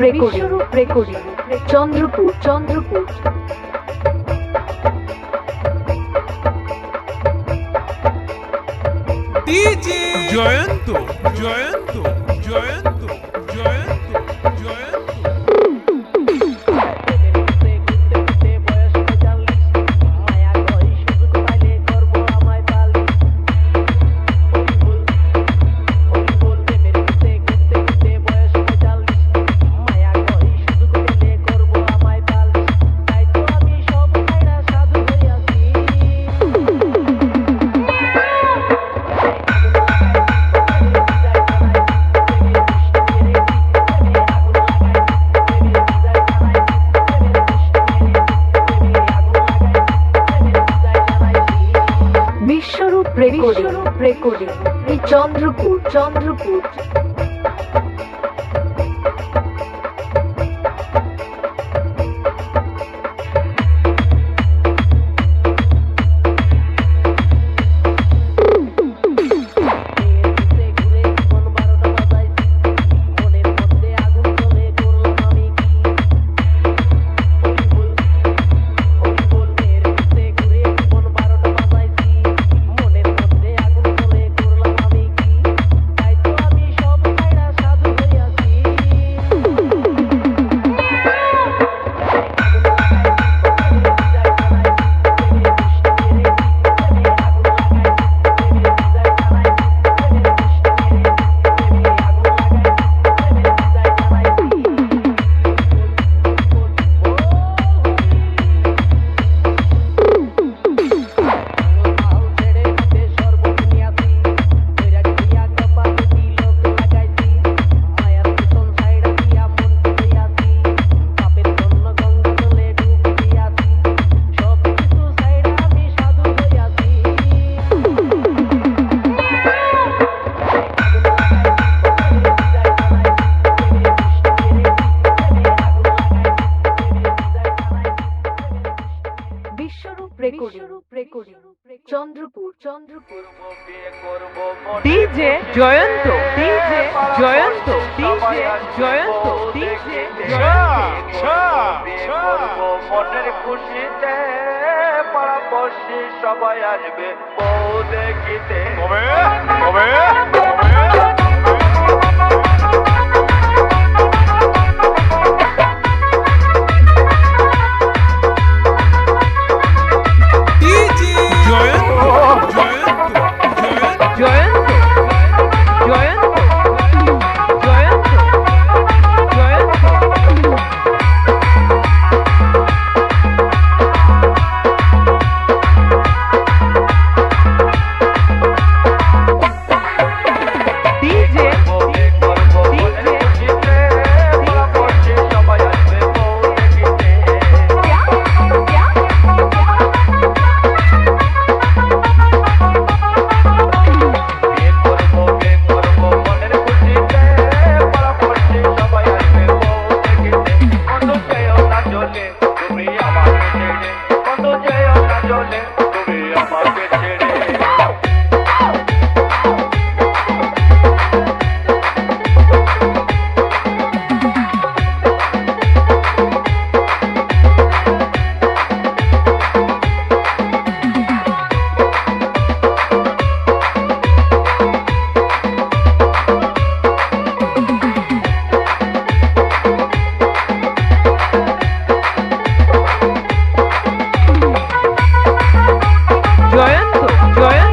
Recording recording Chandrapur Chandrapur DJ Jayanta Jayanta Jayanta recording recording এই Chandrapur Biswarup Chandrapur Chandrapur. DJ Jayanta DJ Jayanta DJ Jayanta DJ মনের খুশিতে পাড়াপড়শি সবাই আসবে বউ দেখিতে। কবে? কবে? enjoy